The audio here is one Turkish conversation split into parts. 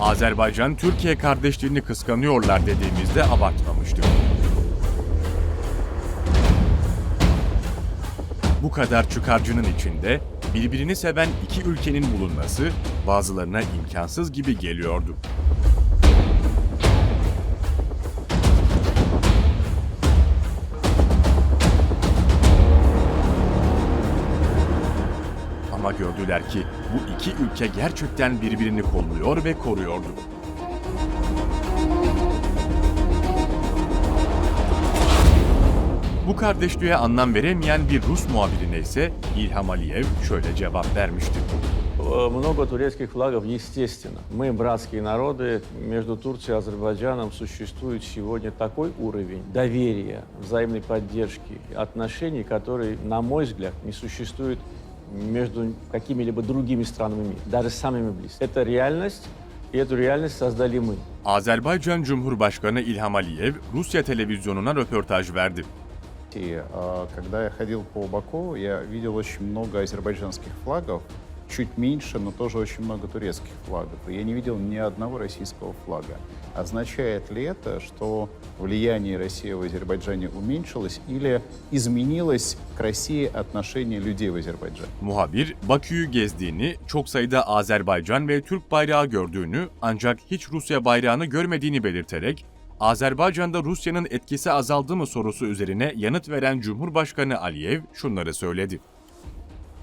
Azerbaycan Türkiye kardeşliğini kıskanıyorlar dediğimizde abartmamıştık. Bu kadar çıkarcının içinde birbirini seven iki ülkenin bulunması bazılarına imkansız gibi geliyordu. Ama gördüler ki bu iki ülke gerçekten birbirini kolluyor ve koruyordu. Bu kardeşliğe anlam veremeyen bir Rus muhabirine ise İlham Aliyev şöyle cevap vermişti. Э, Много турецких флагов, естественно. Мы братские народы. Между Турцией и Азербайджаном существует сегодня такой уровень доверия, взаимной поддержки, отношений, который, на мой взгляд, не существует между какими-либо другими странами мира, даже самыми близкими. Это реальность, и эту реальность создали мы. Azerbaycan Cumhurbaşkanı İlham Aliyev Rusya televizyonuna röportaj verdi. И, а, когда я ходил по Баку, я видел очень много азербайджанских флагов, чуть меньше, но тоже очень много турецких флагов. И я не видел ни одного российского флага. Означает ли это, что влияние России в Азербайджане уменьшилось или изменилось к России отношение людей в Азербайджане? Muhabir, Bakü'yü gezdiğini, çok sayıda Azerbaycan ve Türk bayrağı gördüğünü ancak hiç Rusya bayrağını görmediğini belirterek, Azerbaycan'da Rusya'nın etkisi azaldı mı sorusu üzerine yanıt veren Cumhurbaşkanı Aliyev şunları söyledi.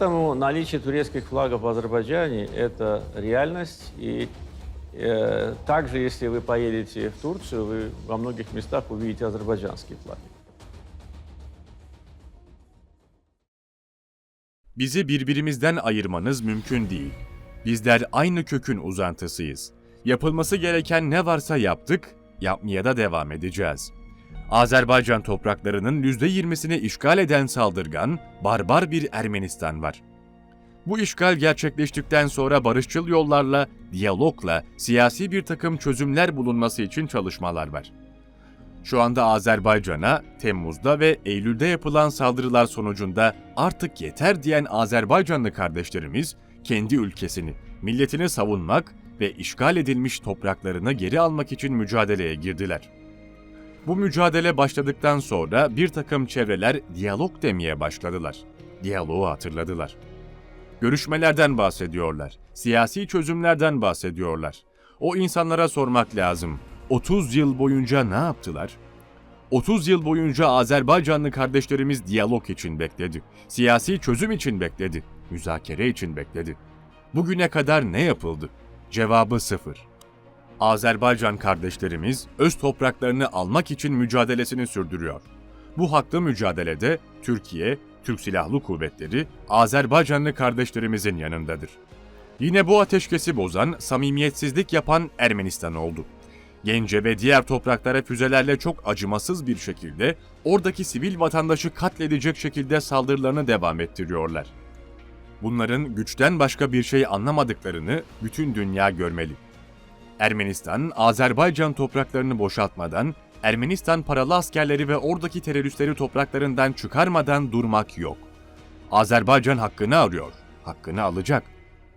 Поэтому наличие турецких флагов в Азербайджане – это реальность. И э, также, если вы поедете в Турцию, вы во многих местах увидите азербайджанские флаги. Bizi birbirimizden ayırmanız mümkün değil. Bizler aynı kökün uzantısıyız. Yapılması gereken ne varsa yaptık, yapmaya da devam edeceğiz. Azerbaycan topraklarının %20'sini işgal eden saldırgan, barbar bir Ermenistan var. Bu işgal gerçekleştikten sonra barışçıl yollarla, diyalogla, siyasi bir takım çözümler bulunması için çalışmalar var. Şu anda Azerbaycan'a Temmuz'da ve Eylül'de yapılan saldırılar sonucunda artık yeter diyen Azerbaycanlı kardeşlerimiz kendi ülkesini, milletini savunmak ve işgal edilmiş topraklarını geri almak için mücadeleye girdiler. Bu mücadele başladıktan sonra bir takım çevreler diyalog demeye başladılar. Diyaloğu hatırladılar. Görüşmelerden bahsediyorlar. Siyasi çözümlerden bahsediyorlar. O insanlara sormak lazım. 30 yıl boyunca ne yaptılar? 30 yıl boyunca Azerbaycanlı kardeşlerimiz diyalog için bekledi. Siyasi çözüm için bekledi. Müzakere için bekledi. Bugüne kadar ne yapıldı? Cevabı sıfır. Azerbaycan kardeşlerimiz öz topraklarını almak için mücadelesini sürdürüyor. Bu haklı mücadelede Türkiye, Türk Silahlı Kuvvetleri, Azerbaycanlı kardeşlerimizin yanındadır. Yine bu ateşkesi bozan, samimiyetsizlik yapan Ermenistan oldu. Gence ve diğer topraklara füzelerle çok acımasız bir şekilde oradaki sivil vatandaşı katledecek şekilde saldırılarını devam ettiriyorlar. Bunların güçten başka bir şey anlamadıklarını bütün dünya görmeli. Ermenistan, Azerbaycan topraklarını boşaltmadan, Ermenistan paralı askerleri ve oradaki teröristleri topraklarından çıkarmadan durmak yok. Azerbaycan hakkını arıyor, hakkını alacak.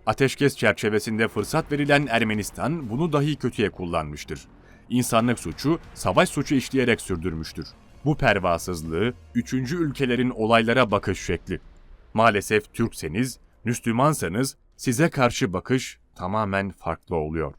Ateşkes çerçevesinde fırsat verilen Ermenistan bunu dahi kötüye kullanmıştır. İnsanlık suçu, savaş suçu işleyerek sürdürmüştür. Bu pervasızlığı, üçüncü ülkelerin olaylara bakış şekli. Maalesef Türkseniz, Müslümansanız size karşı bakış tamamen farklı oluyor.